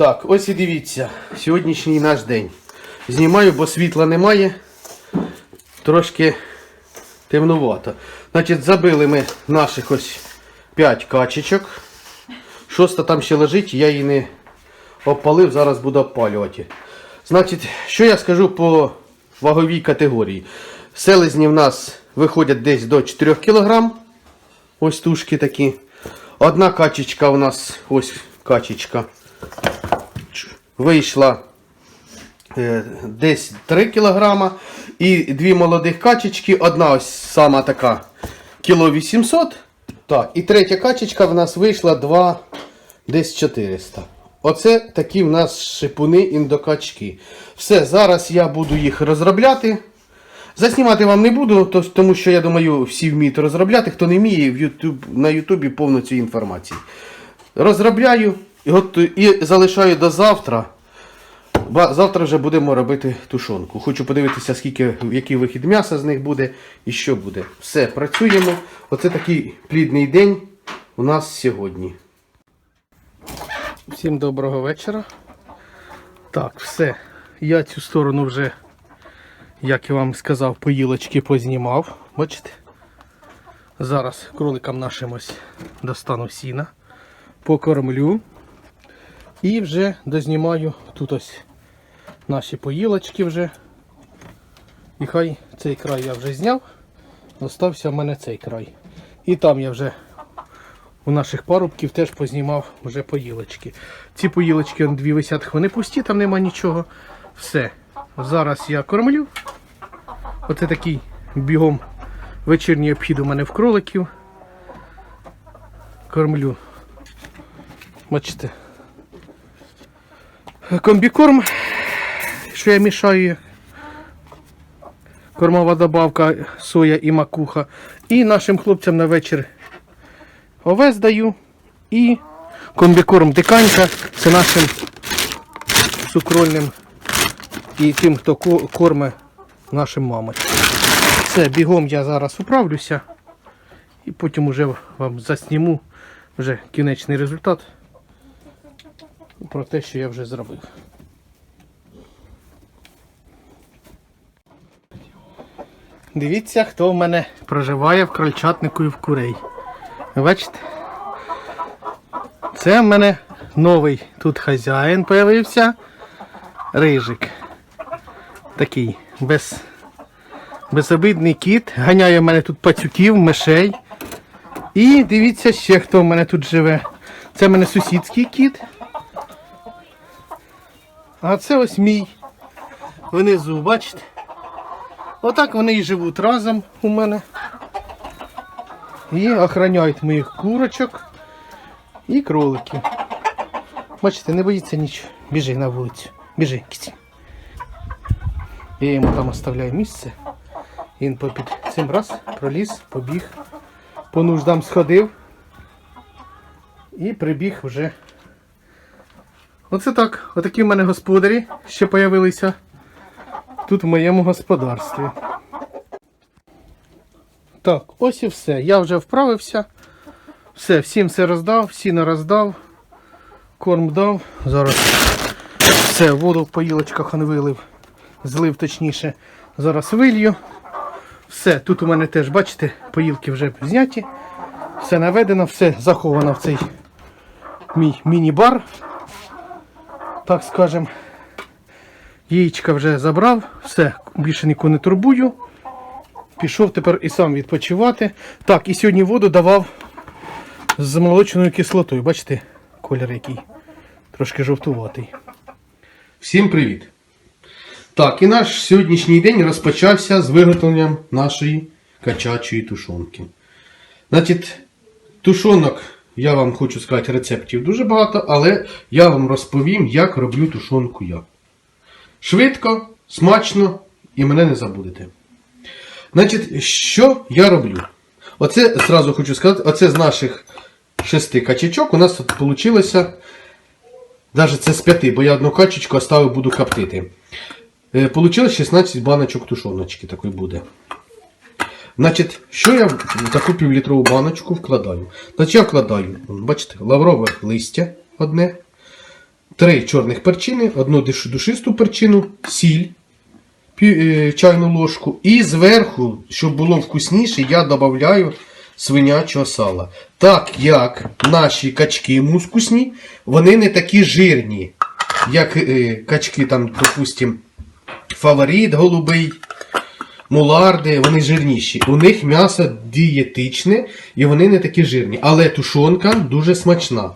Так, ось і дивіться, сьогоднішній наш день. Знімаю, бо світла немає. Трошки темнувато. Значить, забили ми наших ось 5 качечок. Шоста там ще лежить, я її не обпалив, зараз буду обпалювати. Значить, що я скажу по ваговій категорії? Селезні в нас виходять десь до 4 кг. Ось тушки такі. Одна качечка у нас, ось качечка, вийшла е, десь 3 кг. І дві молодих качечки, одна ось сама така кіло 800. Так, і третя качечка в нас вийшла 2 десь 400. Оце такі в нас шипуни індокачки. Все, зараз я буду їх розробляти. Заснімати вам не буду, то- тому що я думаю, всі вміють розробляти. Хто не вміє, в YouTube, на Ютубі повно цієї інформації. Розробляю і, готу- і залишаю до завтра. Ба- Завтра вже будемо робити тушонку. Хочу подивитися, скільки, який вихід м'яса з них буде і що буде. Все, працюємо. Оце такий плідний день у нас сьогодні. Всім доброго вечора. Так, все. Я цю сторону вже, як я вам сказав, поїлочки познімав. Бачите? Зараз кроликам нашим ось достану сіна, покормлю. І вже дознімаю тут ось наші поїлочки вже. І хай цей край я вже зняв. Остався в мене цей край. І там я вже у наших парубків теж познімав вже поїлочки. Ці поїлочки дві висять, вони пусті, там нема нічого. Все. Зараз я кормлю. Оце такий бігом вечірній обхід у мене в кроликів. Кормлю. Бачите. Комбікорм, що я мішаю. Кормова добавка, соя і макуха. І нашим хлопцям на вечір овес даю. І комбікорм диканька. Це нашим цукрольним і тим, хто ко- корме нашим мамам. Все, бігом я зараз управлюся. І потім уже вам засніму вже кінечний результат про те, що я вже зробив. Дивіться, хто в мене проживає в крольчатнику і в курей. Бачите? Це в мене новий тут хазяїн появився. Рижик. Такий без, безобидний кіт. Ганяє в мене тут пацюків, мишей. І дивіться ще, хто в мене тут живе. Це в мене сусідський кіт. А це ось мій. Внизу, бачите? Отак вони і живуть разом у мене. І охороняють моїх курочок і кроликів. Бачите, не боїться нічого. Біжи на вулицю. Біжи, кіці. Я йому там оставляю місце. Він попід цим раз проліз, побіг, по нуждам сходив і прибіг вже. Оце так. Отакі в мене господарі ще появилися тут в моєму господарстві. Так, ось і все. Я вже вправився. Все, всім все роздав, всі не роздав. Корм дав. Зараз все, воду в поїлочках он вилив. Злив точніше. Зараз вилью. Все, тут у мене теж, бачите, поїлки вже зняті. Все наведено, все заховано в цей мій міні-бар. Так скажем. Яєчка вже забрав, все, більше нікого не турбую. Пішов тепер і сам відпочивати. Так, і сьогодні воду давав з молочною кислотою. Бачите, колір який трошки жовтуватий. Всім привіт! Так, і наш сьогоднішній день розпочався з виготовленням нашої качачої тушонки. Значить, тушонок, я вам хочу сказати, рецептів дуже багато, але я вам розповім, як роблю тушонку я. Швидко, смачно і мене не забудете. Значить, що я роблю? Оце зразу хочу сказати, оце з наших шести качечок у нас вийшло. Навіть це з п'яти, бо я одну качечку оставив, буду коптити. Е, Получилось 16 баночок тушоночки такої буде. Значить, що я в таку півлітрову баночку вкладаю? Значить, я вкладаю, бачите, лаврове листя одне, три чорних перчини, одну душисту перчину, сіль, е, чайну ложку. І зверху, щоб було вкусніше, я додаю свинячого сала. Так як наші качки мускусні, вони не такі жирні, як е, качки, там, допустим, фаворит голубий, муларди, вони жирніші. У них м'ясо дієтичне і вони не такі жирні. Але тушонка дуже смачна.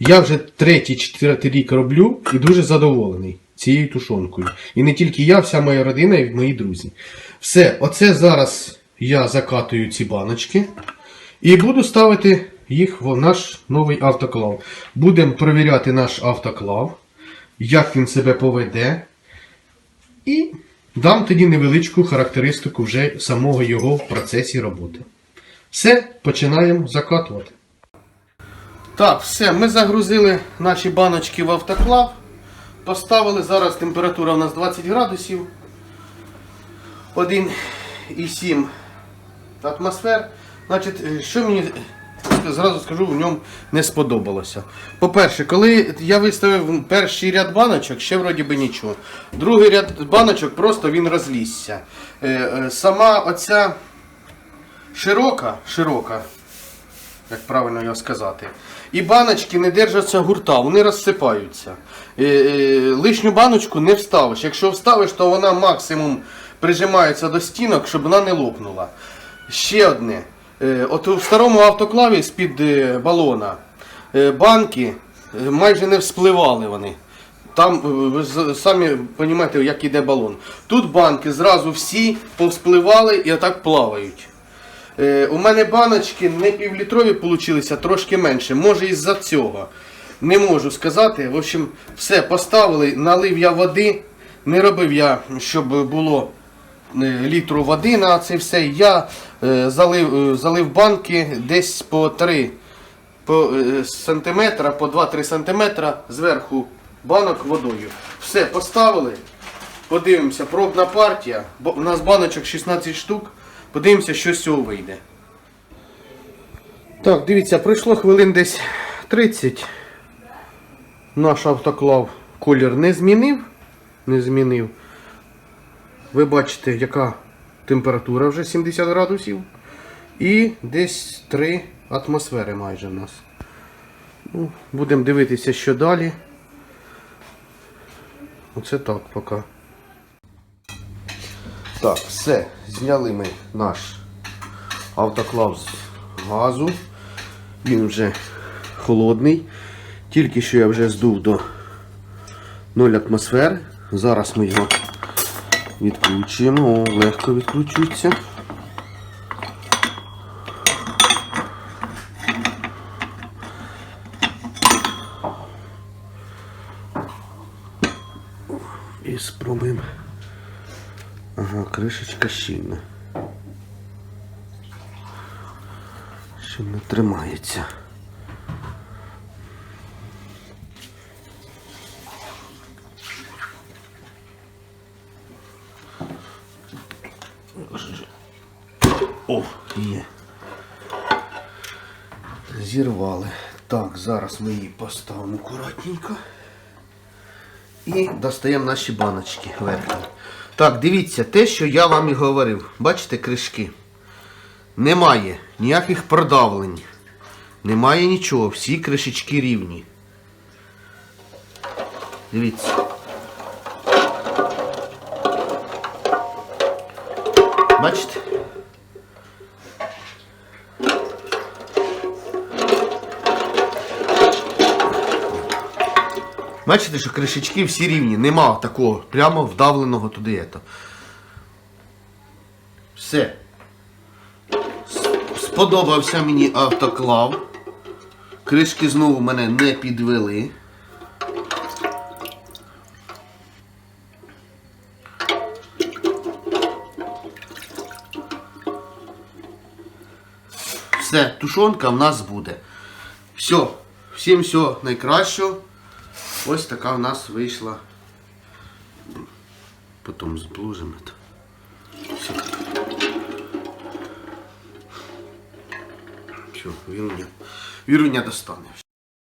Я вже третій, четвертий рік роблю і дуже задоволений цією тушонкою. І не тільки я, вся моя родина і мої друзі. Все, оце зараз я закатую ці баночки і буду ставити їх в наш новий автоклав. Будемо перевіряти наш автоклав, як він себе поведе. І дам тоді невеличку характеристику вже самого його в процесі роботи. Все, починаємо закатувати. Так, все, ми загрузили наші баночки в автоклав. Поставили, зараз температура у нас 20 градусів. 1,7 атмосфер. Значить, е, що мені зразу скажу, в ньому не сподобалося. По-перше, коли я виставив перший ряд баночок, ще вроді би нічого. Другий ряд баночок просто він розлізся. Е, е, Сама оця широка, широка, як правильно його сказати. І баночки не держаться гурта, вони розсипаються. Е, лишню баночку не вставиш. Якщо вставиш, то вона максимум прижимається до стінок, щоб вона не лопнула. Ще одне. Е, От у старому автоклаві з-під е, балона е, банки майже не вспливали вони. Там ви самі розумієте, як іде балон. Тут банки зразу всі повспливали і отак плавають. У мене баночки не півлітрові получилися, трошки менше. Може із-за цього. Не можу сказати. В общем, все поставили, налив я води. Не робив я, щоб було літру води на це все. Я е, залив, е, залив банки десь по 3 по, е, сантиметра, по 2-3 сантиметра зверху банок водою. Все, поставили. Подивимося, пробна партія. У нас баночок 16 штук. Подивимося, що з цього вийде. Так, дивіться, пройшло хвилин десь 30. Наш автоклав колір не змінив. Не змінив. Ви бачите, яка температура вже 70 градусів. І десь 3 атмосфери майже в нас. Ну, будемо дивитися, що далі. Оце так поки. Так, все, зняли ми наш автоклав з газу. Він вже холодний. Тільки що я вже здув до 0 атмосфер. Зараз ми його відкручуємо. О, легко відкручується. І спробуємо. Ага, кришечка щільна. Щільно тримається. О, є. Зірвали. Так, зараз ми її поставимо акуратненько. І достаємо наші баночки верхні. Так, дивіться, те, що я вам і говорив. Бачите кришки? Немає ніяких продавлень. Немає нічого. Всі кришечки рівні. Дивіться. Бачите? Бачите, що кришечки всі рівні, нема такого прямо вдавленого туди. ето. Все. Сподобався мені автоклав. Кришки знову мене не підвели. Все, тушонка в нас буде. Все, всім всього найкращого. Ось така в нас вийшла. Потім зблужимо. Все. Все, Віруня. Віруня достане.